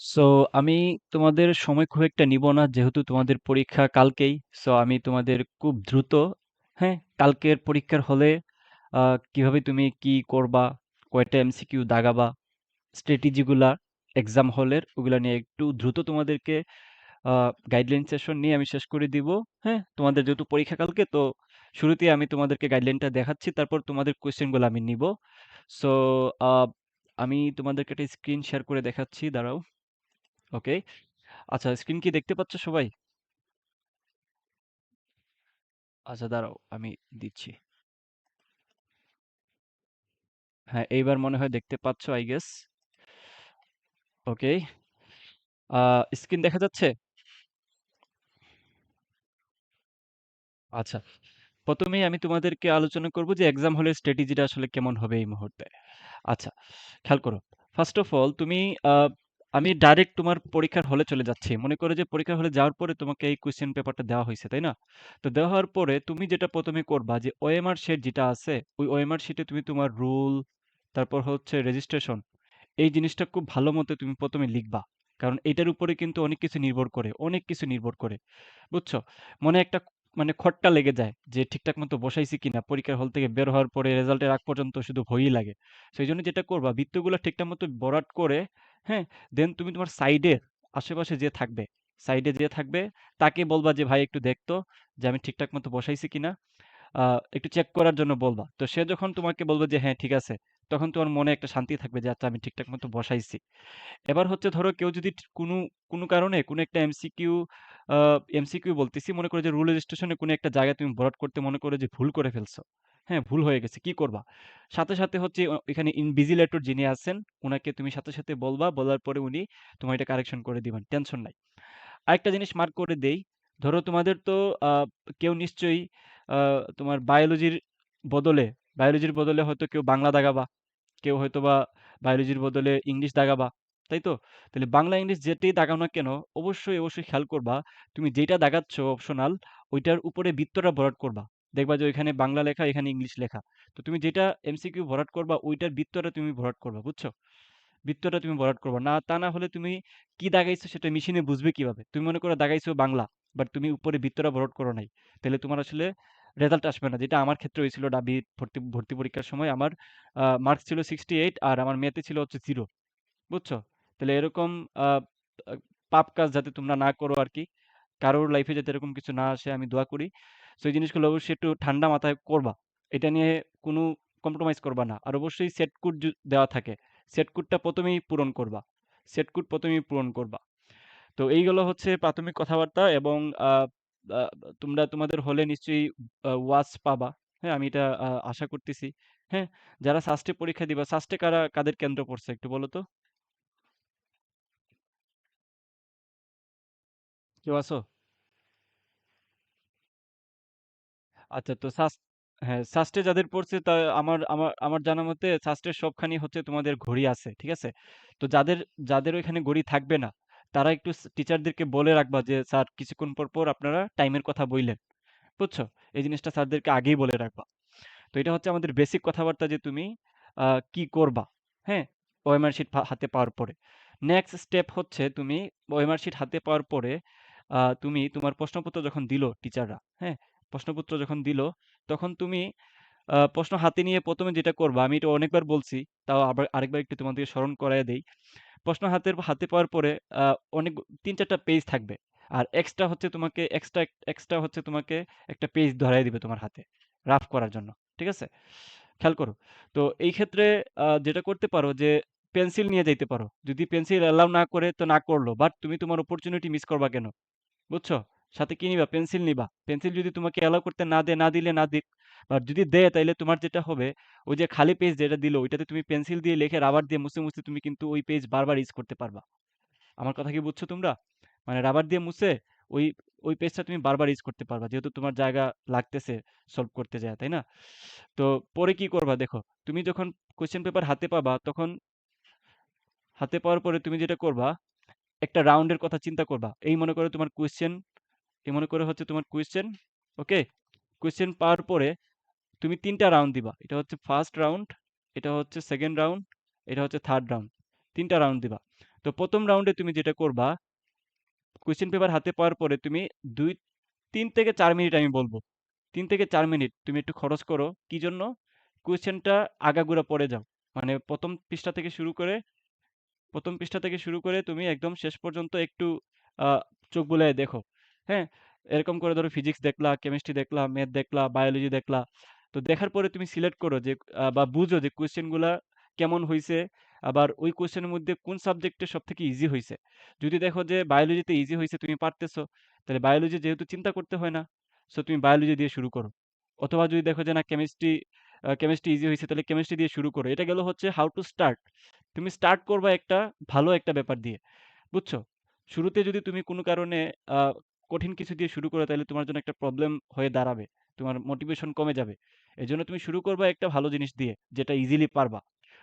So আমি তোমাদের সময় খুব একটা নিব না, যেহেতু তোমাদের পরীক্ষা কালকেই। সো আমি তোমাদের খুব দ্রুত হ্যাঁ কালকের পরীক্ষার হলে কীভাবে তুমি কি করবা, কয়টা এমসিকিউ দাগাবা স্ট্র্যাটেজিগুলা এক্সাম হলের, ওগুলা নিয়ে একটু দ্রুত তোমাদেরকে গাইডলাইন সেশন নিয়ে আমি শেষ করে দিব হ্যাঁ। তোমাদের যেহেতু পরীক্ষা কালকে, তো শুরুতেই আমি তোমাদেরকে গাইডলাইনটা দেখাচ্ছি, তারপর তোমাদের কোয়েশ্চেনগুলো আমি নিব। সো আমি তোমাদেরকে একটা স্ক্রিন শেয়ার করে দেখাচ্ছি, দাঁড়াও। ওকে? আচ্ছা স্ক্রিন কি দেখতে পাচ্ছ সবাই? আচ্ছা দাঁড়াও, আমি দিচ্ছি। হ্যাঁ এইবার মনে হয় দেখতে পাচ্ছ, আই গেস। ওকে। স্ক্রিন দেখা যাচ্ছে? আচ্ছা প্রথমেই আমি তোমাদেরকে আলোচনা করব যে এক্সাম হলের স্ট্র্যাটেজিটা আসলে কেমন হবে এই মুহূর্তে। আচ্ছা খেয়াল করো। ফার্স্ট অফ অল তুমি আমি ডাইরেক্ট তোমার পরীক্ষার হলে চলে যাচ্ছি। মনে করো যে পরীক্ষার হলে যাওয়ার পরে তোমাকে এই কোশ্চেন পেপারটা দেওয়া হয়েছে, তাই না? তো দেওয়া হওয়ার পরে তুমি যেটা প্রথমে করবা যে ওএমআর শিট যেটা আছে, ওই ওএমআর শিটে তুমি তোমার রুল তারপর হচ্ছে রেজিস্ট্রেশন এই জিনিসটা খুব ভালো মতো তুমি প্রথমে লিখবা। কারণ এটার উপরে কিন্তু অনেক কিছু নির্ভর করে, অনেক কিছু নির্ভর করে, বুঝছ? মনে একটা মানে খটকা লেগে যায় যে ঠিকঠাক মতো বসাইছি কিনা, পরীক্ষার হল থেকে বের হওয়ার পরে রেজাল্টের আগ পর্যন্ত শুধু ভয়ই লাগে। সেই জন্য যেটা করবা, বৃত্তগুলো ঠিকঠাক মতো বরাট করে হ্যাঁ দেন তুমি তোমার সাইডে আশেপাশে যে থাকবে। সাইডে যে থাকবে তাকে বলবা যে ভাই একটু দেখতো যে আমি ঠিকঠাক মতো বসাইছি কিনা। আহ, একটু চেক করার জন্য বলবা। তো সে যখন তোমাকে বলবে যে হ্যাঁ ঠিক আছে তখন তোমার মনে একটা শান্তি থাকবে যে আচ্ছা আমি ঠিকঠাক মতো বসাইছি। এবার হচ্ছে ধরো কেউ যদি কোনো কোনো কারণে কোনো একটা এমসিকিউ এমসিকিউ বলতেছি মনে করো যে রুল রেজিস্ট্রেশনে কোনো একটা জায়গায় তুমি ভরাট করতে মনে করো যে ভুল করে ফেলছো। হ্যাঁ ভুল হয়ে গেছে। কি করবা? সাথে সাথে হচ্ছে এখানে ইনভিজিলেটর যিনি আছেন ওনাকে তুমি সাথে সাথে বলবা, বলার পরে উনি তোমার এটা কারেকশন করে দিবেন টেনশন নাই। আরেকটা জিনিস মার্ক করে দেই, ধরো তোমাদের তো কেউ নিশ্চয়ই তোমার বায়োলজির বদলে বায়োলজির বদলে হয়তো কেউ বাংলা দাগাবা, কেউ হয়তোবা বায়োলজির বদলে ইংলিশ দাগাবা, তাই তো? তাহলে বাংলা, ইংলিশ যেটাই দাগাও না কেন, অবশ্যই অবশ্যই খেয়াল করবা, তুমি যেটা দাগাচ্ছ অপশনাল ওইটার উপরে বৃত্তটা ভরাট করবা। দেখবা যে ওইখানে বাংলা লেখা, এখানে ইংলিশ লেখা। তো তুমি যেটা এমসিকিউ ভরাট করবা, ওইটার বৃত্তটা তুমি ভরাট করবা, বুঝছ? বৃত্তটা তুমি ভরাট করবা। না, তা না হলে তুমি কি দাগাইছো সেটা মেশিনে বুঝবে কীভাবে? তুমি মনে করো দাগাইছো বাংলা বাট তুমি উপরে বৃত্তটা ভরাট করো নাই। তাহলে তোমার আসলে রেজাল্ট আসবে না। যেটা আমার ক্ষেত্রে হয়েছিল ডাবি ভর্তি ভর্তি পরীক্ষার সময় আমার মার্কস ছিল সিক্সটি এইট আর আমার মেয়েতে ছিল হচ্ছে জিরো বুঝছ? তাহলে এরকম পাপ কাজ যাতে তোমরা না করো আর কি, কারোর লাইফে যাতে এরকম কিছু না আসে, আমি দোয়া করি। সেই জিনিসগুলো অবশ্যই একটু ঠান্ডা মাথায় করবা। এটা নিয়ে কোনো কম্প্রোমাইজ করবা না। আর অবশ্যই সেট কোড দেওয়া থাকে। সেট কোডটা প্রথমেই পূরণ করবা। সেট কোড প্রথমেই পূরণ করবা। তো, এইগুলো হচ্ছে প্রাথমিক কথাবার্তা এবং তোমরা তোমাদের হলে নিশ্চয়ই ওয়াচ পাবা। হ্যাঁ আমি এটা আশা করতেছি। হ্যাঁ যারা সাস্টে পরীক্ষা দিবা সাস্টে কারা, কাদের কেন্দ্র পড়ছে একটু বলো তো? কেউ আছো? আচ্ছা তো সাস হ্যাঁ সাস্টে যাদের পড়ছে তা আমার আমার আমার জানা মতে সাস্টের সবখানি হচ্ছে তোমাদের ঘড়ি আছে, ঠিক আছে? তো যাদের যাদের ওইখানে ঘড়ি থাকবে না, তারা একটু টিচারদেরকে বলে রাখবা যে, স্যার, কিছুক্ষণ পর পর আপনারা টাইমের কথা বললেন। বুঝছ? এই জিনিসটা স্যারদেরকে আগেই বলে রাখবা। তো এটা হচ্ছে আমাদের বেসিক কথাবার্তা যে তুমি কি করবা হ্যাঁ? ওএমআর শিট হাতে পাওয়ার পরে। নেক্সট স্টেপ হচ্ছে তুমি, ওএমআর শিট হাতে পাওয়ার পরে তুমি তোমার প্রশ্নপত্র যখন দিল টিচাররা হ্যাঁ? প্রশ্নপত্র যখন দিল, তখন তুমি প্রশ্ন হাতে নিয়ে প্রথমে যেটা করবা, আমি এটা অনেকবার বলছি, তাও আবার আরেকবার একটু তোমাদেরকে স্মরণ করায় দেই। প্রশ্ন হাতের, হাতে পাওয়ার পরে অনেক, তিন চারটা পেজ থাকবে। আর এক্সট্রা হচ্ছে তোমাকে এক্সট্রা এক্সট্রা হচ্ছে তোমাকে একটা পেজ ধরাই দিবে তোমার হাতে রাফ করার জন্য, ঠিক আছে? খেয়াল করো। তো এই ক্ষেত্রে যেটা করতে পারো যে পেন্সিল নিয়ে যাইতে পারো। যদি পেন্সিল অ্যালাউ না করে তো না করল বাট তুমি তোমার অপরচুনিটি মিস করবা কেন? বুঝছ? সাথে কি নিবা? পেন্সিল নিবা। পেন্সিল যদি তোমাকে অ্যালাউ করতে না দে, না দিলে না দিক আর যদি দেয় তাইলে তোমার যেটা হবে, ওই যে খালি পেজ যেটা দিল, ওইটাতে তুমি পেন্সিল দিয়ে লিখে রাবার দিয়ে মুছে মুছে তুমি কিন্তু ওই পেজ বারবার ইউজ করতে পারবা। আমার কথা কি বুঝছ তোমরা? মানে রাবার দিয়ে মুছে ওই ওই পেজটা তুমি বারবার ইউজ করতে পারবা, যেহেতু তোমার জায়গা লাগতেছে সলভ করতে যায়, তাই না? তো পরে কি করবা দেখো, তুমি যখন কোয়েশ্চেন পেপার হাতে পাবা, তখন হাতে পাওয়ার পরে তুমি যেটা করবা, একটা রাউন্ডের কথা চিন্তা করবা। এই মনে করো তোমার কোশ্চেন এই মনে করে হচ্ছে তোমার কোয়েশ্চেন ওকে কোয়েশ্চেন পাওয়ার পরে তুমি তিনটা রাউন্ড দিবা। এটা হচ্ছে ফার্স্ট রাউন্ড এটা হচ্ছে সেকেন্ড রাউন্ড এটা হচ্ছে থার্ড রাউন্ড তিনটা রাউন্ড দিবা। তো প্রথম রাউন্ডে তুমি যেটা করবা কোয়েশ্চেন পেপার হাতে পাওয়ার পরে তুমি দুই, তিন থেকে চার মিনিট আমি বলব। তিন থেকে চার মিনিট তুমি একটু খরচ করো। কি জন্য? কোয়েশ্চেনটা আগাগুড়া পড়ে যাও। মানে প্রথম পৃষ্ঠা থেকে শুরু করে, প্রথম পৃষ্ঠা থেকে শুরু করে তুমি একদম শেষ পর্যন্ত একটু চোখ বুলায় দেখো। হ্যাঁ? এরকম করে ধরো ফিজিক্স দেখলা কেমিস্ট্রি দেখলা ম্যাথ দেখলা বায়োলজি দেখলা। তো দেখার পরে তুমি সিলেক্ট করো যে বা বুঝো যে কোয়েশ্চেনগুলা কেমন হয়েছে আবার ওই কোয়েশ্চেনের মধ্যে কোন সাবজেক্টে সব থেকে ইজি হয়েছে যদি দেখো যে বায়োলজিতে ইজি হয়েছে তুমি পারতেছো, তাহলে বায়োলজি যেহেতু চিন্তা করতে হয় না সো তুমি বায়োলজি দিয়ে শুরু করো। অথবা যদি দেখো যে না কেমিস্ট্রি কেমিস্ট্রি ইজি হয়েছে তাহলে কেমিস্ট্রি দিয়ে শুরু করো। এটা গেল হচ্ছে হাউ টু স্টার্ট তুমি স্টার্ট করবা একটা ভালো একটা ব্যাপার দিয়ে, বুঝছ? শুরুতে যদি তুমি কোনো কারণে কঠিন কিছু দিয়ে শুরু করো তাহলে তোমার জন্য একটা প্রবলেম হয়ে দাঁড়াবে। তোমার মোটিভেশন কমে যাবে। এই জন্য তুমি শুরু করবা একটা ভালো জিনিস দিয়ে, যেটা ইজিলি পারবা।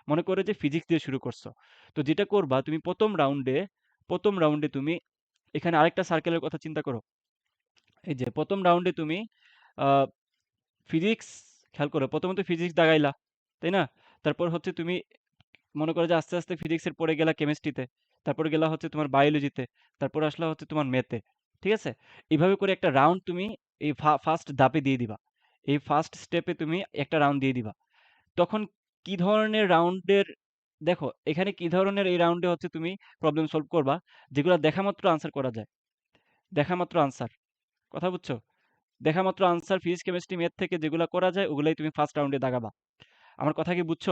মনে করে যে ফিজিক্স দিয়ে শুরু করছ। তো যেটা করবা, তুমি প্রথম রাউন্ডে প্রথম রাউন্ডে তুমি এখানে আরেকটা সার্কেলের কথা চিন্তা করো। এই যে প্রথম রাউন্ডে তুমি ফিজিক্স খেয়াল করো, প্রথমত ফিজিক্স দাগাইলা, তাই না? তারপর হচ্ছে তুমি মনে করো যে আস্তে আস্তে ফিজিক্সের পরে গেলা কেমিস্ট্রিতে তারপর গেলা হচ্ছে তোমার বায়োলজিতে তারপর আসলা হচ্ছে তোমার ম্যাথে ঠিক আছে? এইভাবে করে একটা রাউন্ড তুমি এই ফার্স্ট ধাপে দিয়ে দিবা। এই ফার্স্ট স্টেপে তুমি একটা রাউন্ড দিয়ে দিবা। তখন কি ধরনের রাউন্ডের দেখো, এখানে কি ধরনের এই রাউন্ডে হচ্ছে তুমি প্রবলেম সলভ করবা, যেগুলো দেখা মাত্র আনসার করা যায়। দেখা মাত্র আনসার কথা বুঝছ? দেখা মাত্র আনসার ফিজিক্স কেমিস্ট্রি ম্যাথ থেকে যেগুলো করা যায়, ওগুলাই তুমি ফার্স্ট রাউন্ডে দাগাবা। আমার কথা কি বুঝছ?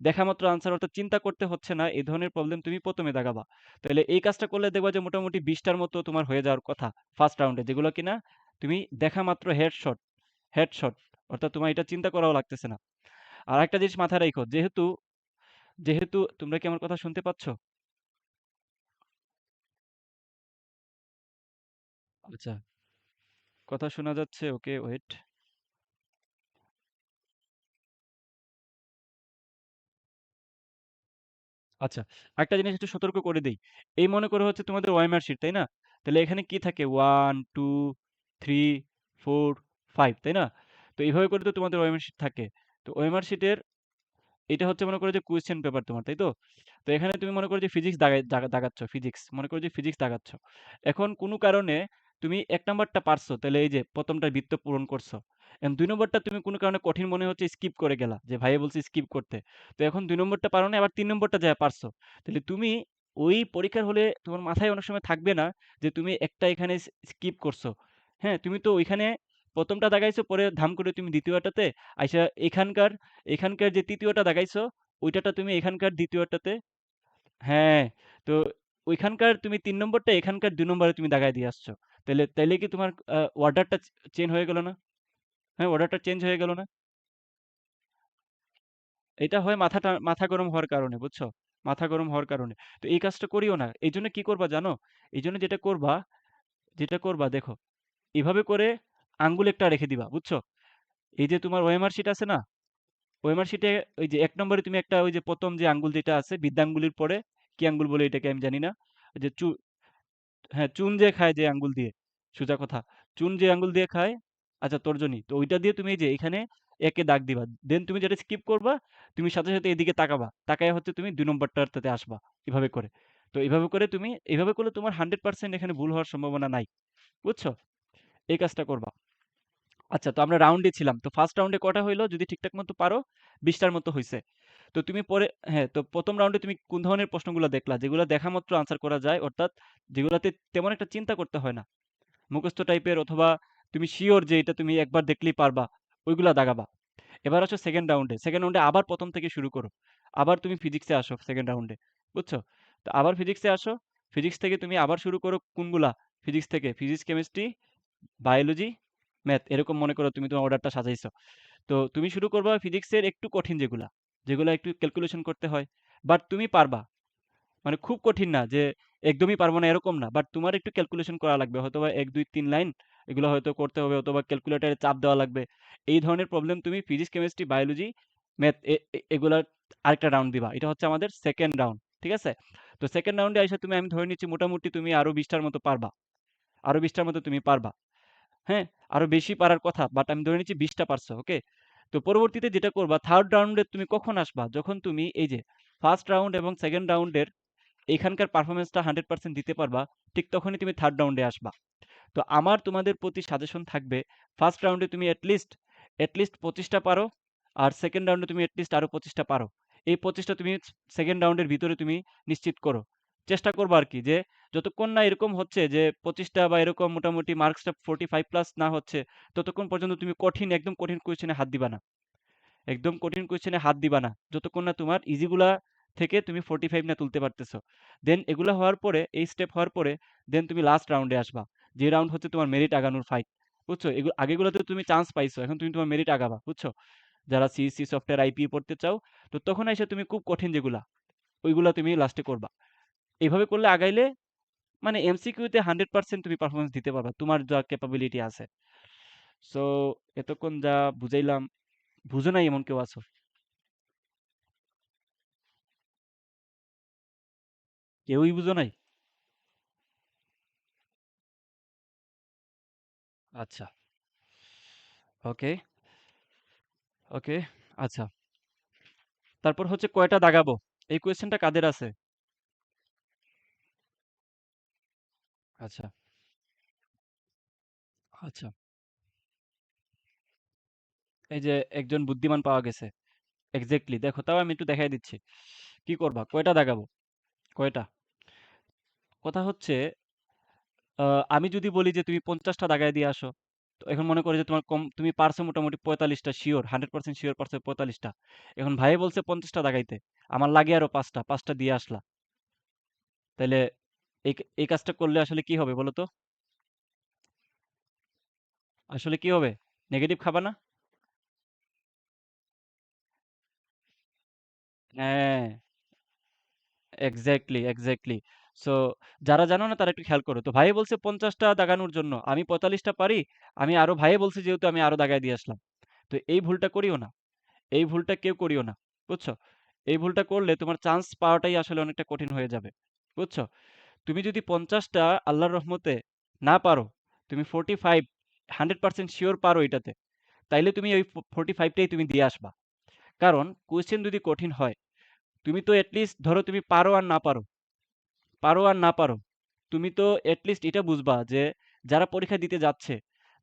দেখা মাত্র আনসার অর্থাৎ চিন্তা করতে হচ্ছে না, এই ধরনের প্রবলেম তুমি প্রথমে দাগাবা তাহলে এই কাজটা করলে দেখবা যে মোটামুটি বিশটার মতো তোমার হয়ে যাওয়ার কথা ফার্স্ট রাউন্ডে যেগুলো কিনা তুমি দেখা মাত্র হেডশট হেডশট অর্থাৎ তোমার এটা চিন্তা করাও লাগতেছে না। আর একটা জিনিস মাথায় রাখো যেহেতু যেহেতু তোমরা কি আমার কথা শুনতে পাচ্ছ? আচ্ছা কথা শোনা যাচ্ছে ওকে ওয়েট আচ্ছা একটা জিনিস একটু সতর্ক করে দেই। এই মনে করে হচ্ছে তোমাদের ওয়াইমার শিট, তাই না? তাহলে এখানে কি থাকে? One two three four five তাই না? তো এইভাবে করে তো তোমাদের ওয়াইমার শিট থাকে। তো ওএমআর শিটের এটা হচ্ছে মনে করো যে কোয়েশ্চেন পেপার তোমার, তাই তো? তো এখানে তুমি মনে করো যে ফিজিক্স দাগাচ্ছ ফিজিক্স মনে করো যে ফিজিক্স দাগাচ্ছ। এখন কোনো কারণে তুমি এক নাম্বারটা পারছ, তাহলে এই যে প্রথমটা বৃত্ত পূরণ করছ। এখন দুই নম্বরটা তুমি কোনো কারণে কঠিন মনে হচ্ছে স্কিপ করে গেলা, যে ভাইয়া বলছে স্কিপ করতে। তো এখন দুই নম্বরটা পারো না আবার তিন নম্বরটা যা পারছ। তাহলে তুমি ওই পরীক্ষার হলে তোমার মাথায় অনেক সময় থাকবে না যে তুমি একটা এখানে স্কিপ করছ। হ্যাঁ তুমি তো ওইখানে প্রথমটা দাগাইছো, পরে ধাম করে তুমি দ্বিতীয়টাতে আইসা এখানকার এখানকার যে তৃতীয়টা দাগাইছো, ওইটাটা তুমি এখানকার দ্বিতীয়টাতে। হ্যাঁ তো ওইখানকার তুমি তিন নম্বরটা, এখানকার দুই নম্বরে তুমি দাগাই দিয়ে আসছো। তাহলে, তাইলে কি তোমার অর্ডারটা চেঞ্জ হয়ে গেল না? হ্যাঁ অর্ডারটা চেঞ্জ হয়ে গেল না। এটা হয় মাথাটা, মাথা গরম হওয়ার কারণে, বুঝছ? মাথা গরম হওয়ার কারণে। তো এই কাজটা করিও না। এই জন্য কি করবা জানো? এই জন্য যেটা করবা যেটা করবা, দেখো, এভাবে করে আঙ্গুল একটা রেখে দিবা, বুঝছ? এই যে তোমার ওএমআর শিট আছে না? ওএমআর শিটে ওই যে এক নম্বরে তুমি একটা ওই যে প্রথম যে আঙ্গুল যেটা আছে, বৃদ্ধাঙ্গুলির পরে কি আঙ্গুল বলে এটাকে আমি জানি না? যে চু হ্যাঁ চুন যে খায় যে আঙ্গুল দিয়ে, সোজা কথা। চুন যে আঙ্গুল দিয়ে খায় আচ্ছা তর্জনী তো ওইটা দিয়ে তুমি এই যে এখানে একে দাগ দিবা। দেন তুমি যেটা স্কিপ করবা, তুমি সাথে সাথে এদিকে তাকাবা। তাকায় হচ্ছে তুমি দুই নম্বরটাতে আসবা এভাবে করে। তো এইভাবে করে তুমি এইভাবে করলে তোমার হান্ড্রেড পার্সেন্ট এখানে ভুল হওয়ার সম্ভাবনা নাই। বুঝছ? এই কাজটা করবা। আচ্ছা তো আমরা রাউন্ডে ছিলাম। তো ফার্স্ট রাউন্ডে কটা হইল? যদি ঠিকঠাক মতো পারো, বিশটার মতো হয়েছে তো তুমি পরে হ্যাঁ তো প্রথম রাউন্ডে তুমি কোন ধরনের প্রশ্নগুলো দেখলা? যেগুলো দেখা মাত্র আনসার করা যায়, অর্থাৎ যেগুলোতে তেমন একটা চিন্তা করতে হয় না। মুখস্থ টাইপের অথবা তুমি শিওর যে এটা তুমি একবার দেখলেই পারবা, ওইগুলা দাগাবা। এবার আসো সেকেন্ড রাউন্ডে সেকেন্ড রাউন্ডে আবার প্রথম থেকে শুরু করো। আবার তুমি ফিজিক্সে আসো সেকেন্ড রাউন্ডে বুঝছ? তো আবার ফিজিক্সে আসো ফিজিক্স থেকে তুমি আবার শুরু করো কোনগুলা? ফিজিক্স থেকে ফিজিক্স কেমিস্ট্রি বায়োলজি ম্যাথ এরকম মনে করো তুমি তোমার অর্ডারটা সাজাইছো। তো তুমি শুরু করবা ফিজিক্সের একটু কঠিন যেগুলা যেগুলা একটু ক্যালকুলেশন করতে হয় বাট তুমি পারবা। মানে খুব কঠিন না যে একদমই পারব না এরকম না বাট তোমার একটু ক্যালকুলেশন করা লাগবে, হয়তোবা এক, দুই, তিন লাইন এগুলো হয়তো করতে হবে অথবা ক্যালকুলেটারে চাপ দেওয়া লাগবে। এই ধরনের প্রবলেম তুমি ফিজিক্স কেমিস্ট্রি বায়োলজি ম্যাথ এগুলার আরেকটা রাউন্ড দিবা। এটা হচ্ছে আমাদের সেকেন্ড রাউন্ড ঠিক আছে? তো সেকেন্ড রাউন্ডে এসে তুমি, আমি ধরে নিচ্ছি মোটামুটি তুমি আরও বিশটার মতো পারবা। আরও বিশটার মতো তুমি পারবা। হ্যাঁ? আরও বেশি পারার কথা বাট আমি ধরে নিচ্ছি বিশটা পারছ ওকে তো পরবর্তীতে যেটা করবা থার্ড রাউন্ডে তুমি কখন আসবা? যখন তুমি এই যে ফার্স্ট রাউন্ড এবং সেকেন্ড রাউন্ডের এখানকার পারফরমেন্সটা 100% দিতে পারবা, ঠিক তখনই তুমি থার্ড রাউন্ডে আসবা। তো আমার তোমাদের প্রতি সাজেশন থাকবে ফার্স্ট রাউন্ডে তুমি অ্যাটলিস্ট এটলিস্ট 25 টা পারো আর সেকেন্ড রাউন্ডে তুমি এটলিস্ট আরও পঁচিশটা পারো। এই পঁচিশটা তুমি সেকেন্ড রাউন্ডের ভিতরে তুমি নিশ্চিত করো। চেষ্টা করব আর কি যে যতক্ষণ না এরকম হচ্ছে যে পঁচিশটা বা এরকম মোটামুটি মার্কসটা 45 প্লাস না হচ্ছে, ততক্ষণ পর্যন্ত তুমি কঠিন একদম কঠিন কোয়েশ্চেনে হাত দিবা না। একদম কঠিন কোয়েশ্চেনে হাত দিবা না। যতক্ষণ না তোমার ইজিগুলা থেকে তুমি 45 না তুলতে পারতেছো। দেন এগুলা হওয়ার পরে, এই স্টেপ হওয়ার পরে দেন তুমি লাস্ট রাউন্ডে আসবা। যে রাউন্ড হচ্ছে তোমার মেরিট আগানোর ফাইট। বুঝছ? এগু আগেগুলাতে তুমি চান্স পাইছো। এখন তুমি তোমার মেরিট আগাবা। বুঝছ? যারা সিইসি, সফটওয়্যার, আইপি পড়তে চাও, তো তখন আইসা তুমি খুব কঠিন যেগুলা, ওইগুলা তুমি লাস্টে করবা। এইভাবে করলে আগাইলে মানে এমসিকিউতে 100% তুমি পারফরমেন্স দিতে পারবা। তোমার যা ক্যাপাবিলিটি আছে। সো এতক্ষণ যা বুঝাইলাম, বুঝো নাই এমন কেউ আছো? কেউই বুঝো নাই? আচ্ছা। ওকে, ওকে। আচ্ছা। তারপর হচ্ছে কয়টা দাগাবো? এই কোয়েশ্চেনটা কাদের আছে? আচ্ছা, আচ্ছা। এই যে একজন বুদ্ধিমান পাওয়া গেছে। এক্সাক্টলি দেখো তাও আমি একটু দেখাই দিচ্ছি। কি করবা? কয়টা দাগাবো? কয়টা? কথা হচ্ছে আমি যদি বলি যে তুমি ৫০ টা দাগায় দিয়ে আসো। তো এখন মনে করো যে তোমার কম তুমি পারছ মোটামুটি ৪৫ টা সিওর 100% সিওর পারছ ৪৫ টা। এখন ভাইয়ে বলছে ৫০ টা দাগাইতে। আমার লাগে আরও ৫ টা, ৫ টা দিয়ে আসলা। তাইলে এই এই কাজটা করলে আসলে কি হবে বলো তো? আসলে কি হবে? নেগেটিভ খাবা না? হ্যাঁ, এক্সাক্টলি, এক্সাক্টলি। সো যারা জানো না তারা একটু খেয়াল করো। তো ভাইয়ে বলছে পঞ্চাশটা দাগানোর জন্য। আমি ৪৫ টা পারি। আমি আরও ভাইয়ে বলছে যেহেতু আমি আরও দাগায় দিয়ে আসলাম। তো এই ভুলটা করিও না। এই ভুলটা কেউ করিও না। বুঝছ? এই ভুলটা করলে তোমার চান্স পাওয়াটাই আসলে অনেকটা কঠিন হয়ে যাবে। বুঝছ? তুমি যদি পঞ্চাশটা আল্লাহর রহমতে না পারো, তুমি 45 100% শিওর পারো এটাতে। তাইলে তুমি ওই ফো 45 টাই তুমি দিয়ে আসবা। কারণ কোয়েশ্চেন যদি কঠিন হয়, তুমি তো এট লিস্ট ধরো তুমি পারো আর না পারো, পারো আর না পারো, তুমি তো এট লিস্ট এটা বুঝবা যে যারা পরীক্ষা দিতে যাচ্ছে,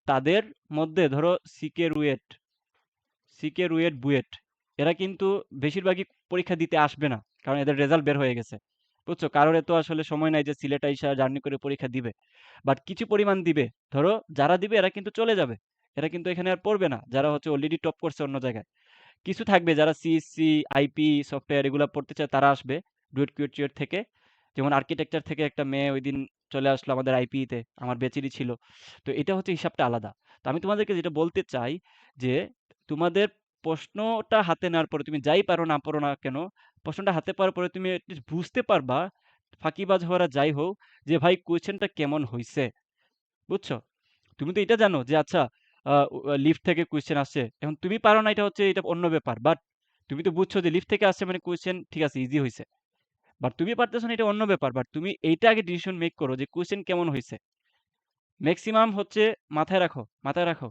তাদের মধ্যে ধরো সিকে রুয়েট সিকে, রুয়েট, বুয়েট এরা কিন্তু বেশিরভাগই পরীক্ষা দিতে আসবে না। কারণ এদের রেজাল্ট বের হয়ে গেছে। বুঝছ? কারোর এত আসলে সময় নাই যে সিলেট আইসা জার্নি করে পরীক্ষা দিবে। বাট কিছু পরিমাণ দিবে। ধরো যারা দিবে এরা কিন্তু চলে যাবে। এরা কিন্তু এখানে আর পড়বে না। যারা হচ্ছে অলরেডি টপ করছে অন্য জায়গায়। কিছু থাকবে যারা সিএসসি, আইপি, সফটওয়্যার এগুলা পড়তে চায় তারা আসবে ডুয়েট, চুয়েট থেকে। যেমন আর্কিটেকচার থেকে একটা মেয়ে ঐদিন চলে আসলো আমাদের আইপিতে, আমার ব্যাচেরই ছিল। তো এটা হচ্ছে হিসাবটা আলাদা। তো আমি তোমাদেরকে যেটা বলতে চাই যে তোমাদের প্রশ্নটা হাতে নেওয়ার পরে তুমি যাই পারো না পারো না কেন, প্রশ্নটা হাতে পাওয়ার পরে তুমি বুঝতে পারবা, ফাঁকিবাজ হওয়ারা যাই হোক, যে ভাই কোয়েশ্চেনটা কেমন হয়েছে বুঝছ? তুমি তো এটা জানো যে আচ্ছা লিফট থেকে কোয়েশ্চেন আসছে। এখন তুমি পারো না এটা হচ্ছে এটা অন্য ব্যাপার। বাট তুমি তো বুঝছ যে লিফট থেকে আসছে মানে কোয়েশ্চেন ঠিক আছে ইজি হইছে। বাট তুমি পারতেছো না এটা অন্য ব্যাপার। বাট তুমি এইটা আগে ডিসিশন মেক করো যে কোয়েশ্চেন কেমন হয়েছে ম্যাক্সিমাম হচ্ছে মাথায় রাখো, মাথায় রাখো।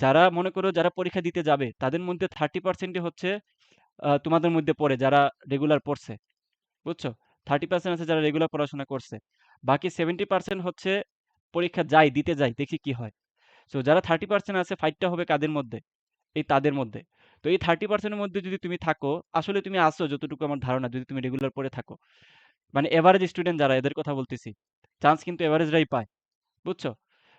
যারা মনে করো যারা পরীক্ষা দিতে যাবে তাদের মধ্যে 30% ই হচ্ছে তোমাদের মধ্যে পড়ে যারা রেগুলার পড়ছে। বুঝছ? 30% আছে যারা রেগুলার পড়াশোনা করছে। বাকি 70% হচ্ছে পরীক্ষা যায়, দিতে যায়, দেখি কি হয়। সো যারা 30% আছে ফাইটটা হবে কাদের মধ্যে? এই তাদের মধ্যে। তো এই 30% এর মধ্যে যদি তুমি থাকো, আসলে তুমি আছো যতটুকু আমার ধারণা যদি তুমি রেগুলার পড়ে থাকো। মানে এভারেজ স্টুডেন্ট যারা এদের কথা বলতেছি। চান্স কিন্তু এভারেজরাই পায়। বুঝছ?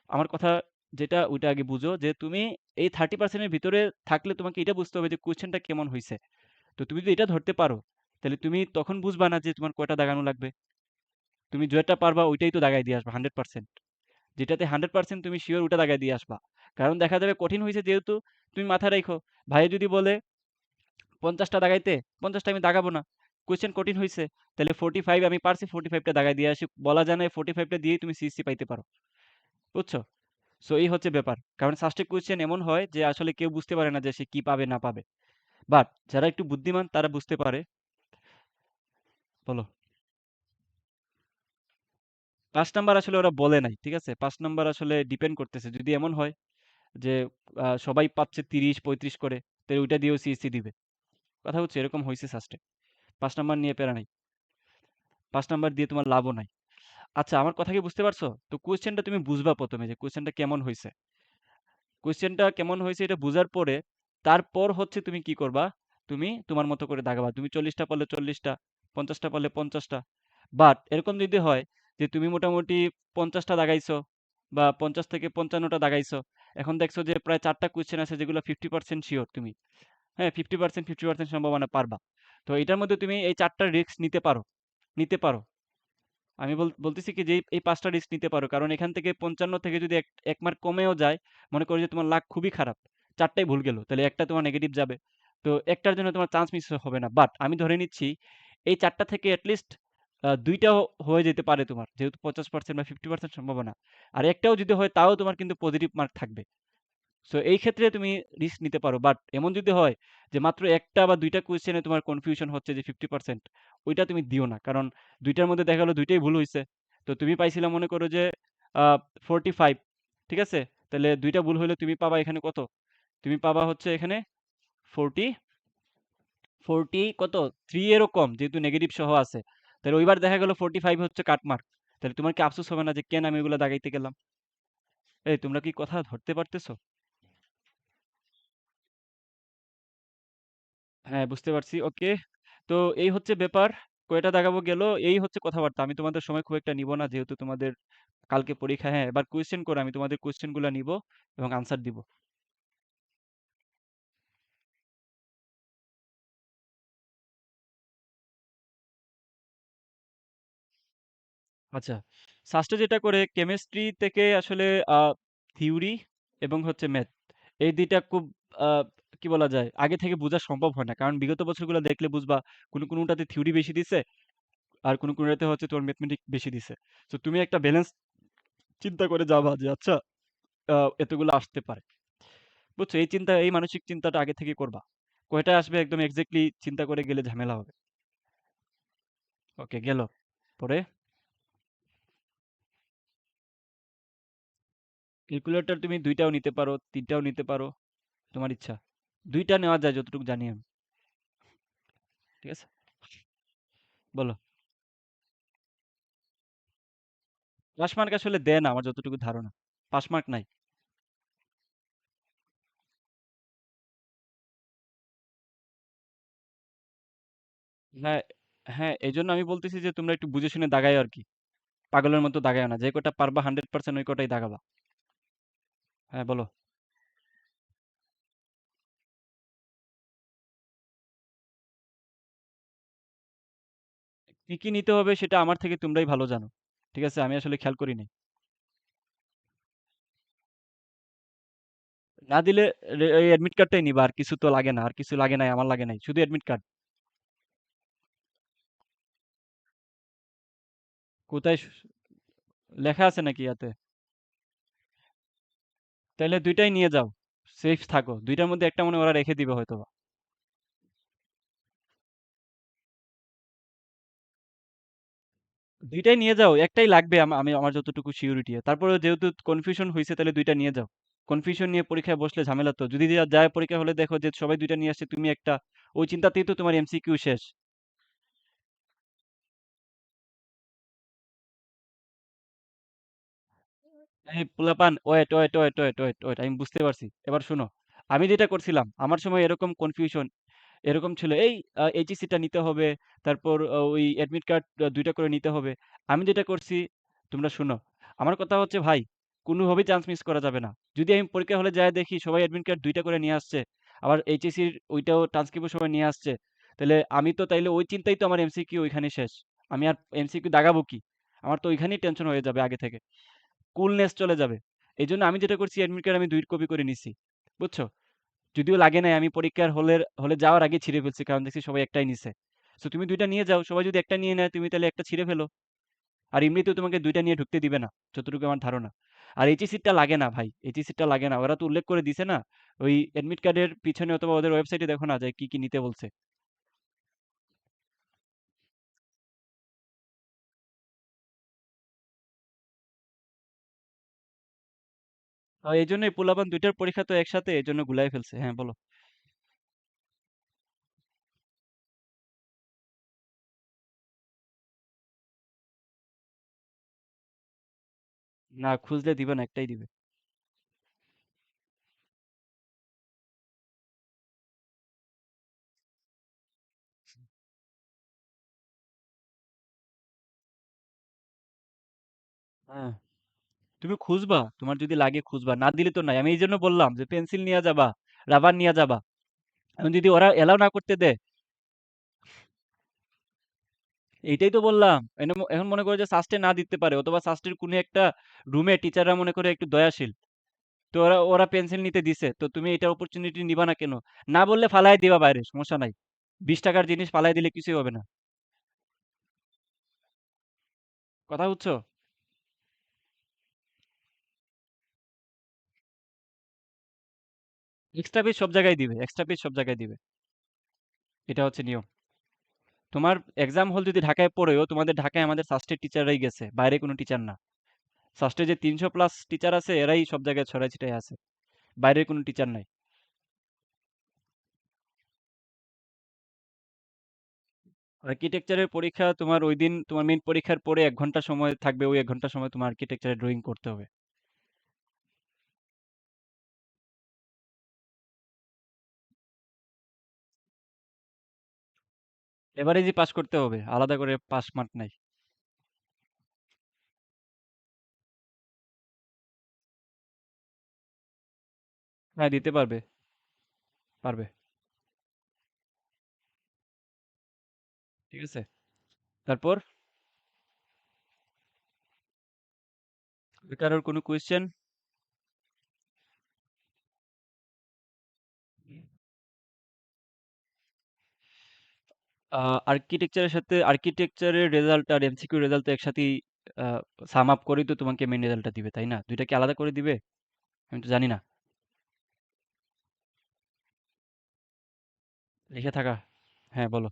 আমার কথা যেটা ওইটা আগে বুঝো যে তুমি এই 30% এর ভিতরে থাকলে তোমাকে এটা বুঝতে হবে যে কোয়েশ্চেনটা কেমন হয়েছে তো তুমি যদি এটা ধরতে পারো, তাহলে তুমি তখন বুঝবা না যে তোমার কয়টা দাগানো লাগবে। তুমি যেটা পারবা ওইটাই তো দাগায় দিয়ে আসবা 100%। যেটাতে 100% তুমি শিওর ওটা দাগায় দিয়ে আসবা। কারণ দেখা যাবে কঠিন হয়েছে যেহেতু তুমি মাথায় রাখো ভাইয়ে যদি বলে পঞ্চাশটা দাগাইতে, পঞ্চাশটা আমি দাগাবো না। কোয়েশ্চেন কঠিন হয়েছে তাহলে 45 আমি পারছি 45 টা দাগাই দিয়ে আসি। বলা যায় না এই 45 টা দিয়েই তুমি সিইসি পাইতে পারো। বুঝছ? সো এই হচ্ছে ব্যাপার। কারণ সাস্টেক কোয়েশ্চেন এমন হয় যে আসলে কেউ বুঝতে পারে না যে সে কি পাবে না পাবে। বাট যারা একটু বুদ্ধিমান তারা বুঝতে পারে। বলো। পাঁচ নাম্বার আসলে ওরা বলে নাই। ঠিক আছে? পাঁচ নাম্বার আসলে ডিপেন্ড করতেছে। যদি এমন হয় যে সবাই পাচ্ছে ৩০, ৩৫ করে, তাহলে ওইটা দিয়েও সিইসি দিবে। কথা হচ্ছে এরকম হইছে সাস্টে। ৫ নাম্বার নিয়ে প্যারা নাই। পাঁচ নাম্বার দিয়ে তোমার লাভও নাই আচ্ছা আমার কথা কি বুঝতে পারছ তো কোয়েশ্চেনটা তুমি বুঝবা প্রথমে যে কোয়েশ্চেনটা কেমন হয়েছে কোয়েশ্চেনটা কেমন হয়েছে এটা বুঝার পরে তারপর হচ্ছে তুমি কি করবা তুমি তোমার মতো করে দাগাবা তুমি চল্লিশটা পারলে চল্লিশটা পঞ্চাশটা পারলে পঞ্চাশটা বাট এরকম যদি হয় যে তুমি মোটামুটি পঞ্চাশটা দাগাইছো বা পঞ্চাশ থেকে পঞ্চান্নটা দাগাইছো এখন দেখছ যে প্রায় চারটা কোয়েশ্চেন আছে যেগুলো ফিফটি পার্সেন্ট শিওর তুমি হ্যাঁ ফিফটি পার্সেন্ট ফিফটি পার্সেন্ট সম্ভাবনা পারবা তো এটার মধ্যে তুমি এই চারটা রিস্ক নিতে পারো নিতে পারো আমি বল বলতেছি কি যে এই পাঁচটা রিস্ক নিতে পারো। কারণ এখান থেকে ৫৫ থেকে যদি এক ১ মার্ক কমেও যায়, মনে করো যে তোমার লাখ খুবই খারাপ। চারটাই ভুল গেল। তাহলে একটা তোমার নেগেটিভ যাবে। তো একটার জন্য তোমার চান্স মিস হবে না। বাট আমি ধরে নিচ্ছি এই ৪ টা থেকে এট লিস্ট আ ২ টাও হয়ে যেতে পারে তোমার। যেহেতু ৫০% বা 50% সম্ভাবনা। আর একটাও যদি হয়, তাও তোমার কিন্তু পজিটিভ মার্ক থাকবে। সো এই ক্ষেত্রে তুমি রিস্ক নিতে পারো। বাট এমন যদি হয় যে মাত্র একটা বা ২ টা কোয়েশ্চেনে তোমার কনফিউশন হচ্ছে যে 50% ওইটা তুমি দিও না। কারণ দুইটার মধ্যে দেখা গেলো দুইটাই ভুল হয়েছে তো তুমি পাইছিলা মনে করো যে, আ 45 ঠিক আছে? তাহলে দুইটা ভুল হলে তুমি পাবা এখানে কত? তুমি পাবা হচ্ছে এখানে 40 40 কত? থ্রি এরও কম, যেহেতু নেগেটিভ সহ আছে। তাহলে ওইবার দেখা গেল 45 হচ্ছে কাট মার্ক। তাহলে তোমার কি আফসোস হবে না যে কেন আমি ওগুলা দাগাইতে গেলাম? এই তোমরা কি কথা ধরতে পারতেছো? হ্যাঁ, বুঝতে পারছি। ওকে। তো এই হচ্ছে ব্যাপার। কয়টা দাগাবো গেল। এই হচ্ছে কথাবার্তা। আমি তোমাদের সময় খুব একটা নিব না। যেহেতু তোমাদের কালকে পরীক্ষা। হ্যাঁ, এবার কোয়েশ্চেন করো। আমি তোমাদের কোয়েশ্চেনগুলা নিব এবং আনসার দিব। আচ্ছা। সাস্টে যেটা করে কেমিস্ট্রি থেকে আসলে থিওরি এবং হচ্ছে ম্যাথ। এই ২ টা খুব কি বলা যায়? আগে থেকে বুঝা সম্ভব হয় না। কারণ বিগত বছরগুলো দেখলে বুঝবা কোন, কোনটাতে থিওরি বেশি দিছে, আর কোন, কোনটাতে হচ্ছে তোমার ম্যাথমেটিক বেশি দিছে। সো তুমি একটা ব্যালেন্স চিন্তা করে যাবা যে আচ্ছা এতগুলো আসতে পারে। বুঝছ? এই চিন্তা এই মানসিক চিন্তাটা আগে থেকে করবা। কয়টা আসবে একদম এক্সাক্টলি চিন্তা করে গেলে ঝামেলা হবে। ওকে গেল। পরে ক্যালকুলেটর তুমি ২ টাও নিতে পারো, তিনটাও নিতে পারো। তোমার ইচ্ছা। দুইটা নেওয়া যায় যতটুকু জানি আমি। ঠিক আছে? বলো। পাস মার্ক আসলে দেয় না আমার যতটুকু ধারণা। পাস মার্ক নাই। হ্যাঁ, হ্যাঁ, এই জন্য আমি বলতেছি যে তোমরা একটু বুঝে শুনে দাগায় আর কি পাগলের মতো দাগাইও না। যে কটা পারবা 100% ওই কটাই দাগাবা। হ্যাঁ, বলো। কি, কি নিতে হবে সেটা আমার থেকে তোমরাই ভালো জানো। ঠিক আছে? আমি আসলে খেয়াল করি নাই। না দিলে এই অ্যাডমিট কার্ডটাই নিবা। আর কিছু তো লাগে না। আর কিছু লাগে নাই, আমার লাগে নাই। শুধু অ্যাডমিট কার্ড। কোথায় লেখা আছে নাকি ইয়াতে? তাইলে ২ টাই নিয়ে যাও। সেফ থাকো। ২ টার মধ্যে একটা মনে ওরা রেখে দিবে হয়তোবা। ২ টাই নিয়ে যাও। একটাই লাগবে আমি আমার যতটুকু সিউরিটি। তারপরেও যেহেতু কনফিউশন হয়েছে তাহলে দুইটা নিয়ে যাও। কনফিউশন নিয়ে পরীক্ষায় বসলে ঝামেলা তো। যদি যায় পরীক্ষা হলে দেখো যে সবাই দুইটা নিয়ে আসছে, তুমি একটা। ওই চিন্তাতেই তো তোমার এমসিকিউ শেষ। এই wait, wait, wait, wait, wait, wait আমি বুঝতে পারছি। এবার শোনো। আমি যেটা করছিলাম, আমার সময় এরকম কনফিউশন এরকম ছিল। এই আ এইচএসসি টা নিতে হবে। তারপর ওই অ্যাডমিট কার্ড আ ২ টা করে নিতে হবে। আমি যেটা করছি তোমরা শোনো। আমার কথা হচ্ছে ভাই, কোনোভাবেই চান্স মিস করা যাবে না। যদি আমি পরীক্ষা হলে যায়া দেখি সবাই অ্যাডমিট কার্ড ২ টা করে নিয়ে আসছে। আবার এইচএসসির ওইটাও ট্রান্সক্রিপ্টও সবাই নিয়ে আসছে। তাইলে আমি তো তাইলে ওই চিন্তাই তো আমার এমসিকিউ ওইখানেই শেষ। আমি আর এমসিকিউ দাগাবো কি? আমার তো ওইখানেই টেনশন হয়ে যাবে আগে থেকে। কুলনেস চলে যাবে। এজন্য আমি যেটা করছি অ্যাডমিট কার্ড আমি ২ কপি করে নিছি। বুঝছ? যদিও লাগে নাই আমি পরীক্ষার হলের হলে যাওয়ার আগেই ছিঁড়ে ফেলছি। কারণ দেখছি সবাই একটাই নিছে। সো তুমি দুইটা নিয়ে যাও। সবাই যদি একটা নিয়ে নেয় তুমি তাহলে একটা ছিঁড়ে ফেলো। আর এমনিতেও তোমাকে দুইটা নিয়ে ঢুকতে দিবে না। যতটুকু আমার ধারণা। আর এইচএসসি টা লাগে না ভাই। এইচএসসি টা লাগে না। ওরা তো উল্লেখ করে দিছে না। ওই অ্যাডমিট কার্ডের পিছনে অথবা ওদের ওয়েবসাইটে দেখো না যে কি, কি নিতে বলছে। এই জন্যই পোলাপান দুইটার পরীক্ষা তো একসাথে এই জন্য গুলাই ফেলছে। হ্যাঁ বলো। না, খুঁজলে দিবে না, একটাই দিবে। হ্যাঁ। তুমি খুঁজবা, তোমার যদি লাগে খুঁজবা। না দিলে তো নাই। আমি এই জন্য বললাম যে পেন্সিল নিয়ে যাবা রাবার নিয়ে যাবা। এখন যদি ওরা এলাও না করতে দেয় এইটাই তো বললাম। এখন মনে করো যে সাস্টে না দিতে পারে, অথবা সাস্টের কোনো একটা রুমে টিচাররা মনে করে একটু দয়াশীল। তো ওরা ওরা পেন্সিল নিতে দিছে। তো তুমি এটা অপরচুনিটি নিবা না কেন? না বললে ফালাই দিবা বাইরে, সমস্যা নাই। বিশ টাকার জিনিস ফালাই দিলে কিছুই হবে না। কথা বুঝছ? এক্সট্রা পিস সব জায়গায় দিবে এক্সট্রা পিস সব জায়গায় দিবে। এটা হচ্ছে নিয়ম। তোমার এক্সাম হল যদি ঢাকায় পড়েও তোমাদের ঢাকায় আমাদের সাস্টের টিচাররাই গেছে, বাইরে কোনো টিচার না। সাস্টে যে তিনশো প্লাস টিচার আছে, এরাই সব জায়গায় ছড়াই ছিটাই আছে। বাইরের কোনো টিচার নাই। আর্কিটেকচারের পরীক্ষা তোমার ওই দিন তোমার মেন পরীক্ষার পরে এক ঘণ্টা সময় থাকবে, ওই এক ঘণ্টা সময় তোমার আর্কিটেকচারের ড্রয়িং করতে হবে। এভারেজই পাস করতে হবে, আলাদা করে পাস মার্ক নাই। হ্যাঁ দিতে পারবে। পারবে। ঠিক আছে? তারপর? কারোর কোনো কোয়েশ্চেন আর্কিটেকচারের সাথে আর্কিটেকচারের রেজাল্ট আর এমসিকিউ রেজাল্ট তো একসাথেই সাম আপ করেই তো তোমাকে মেন রেজাল্টটা দিবে, তাই না? দুইটা কি আলাদা করে দিবে? আমি তো জানি না। লিখে থাকা। হ্যাঁ বলো।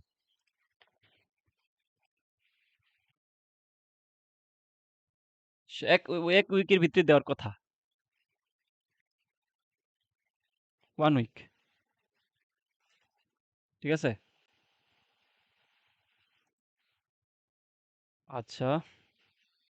এক এক উইকের ভিতরে দেওয়ার কথা। ওয়ান উইক ঠিক আছে? আচ্ছা।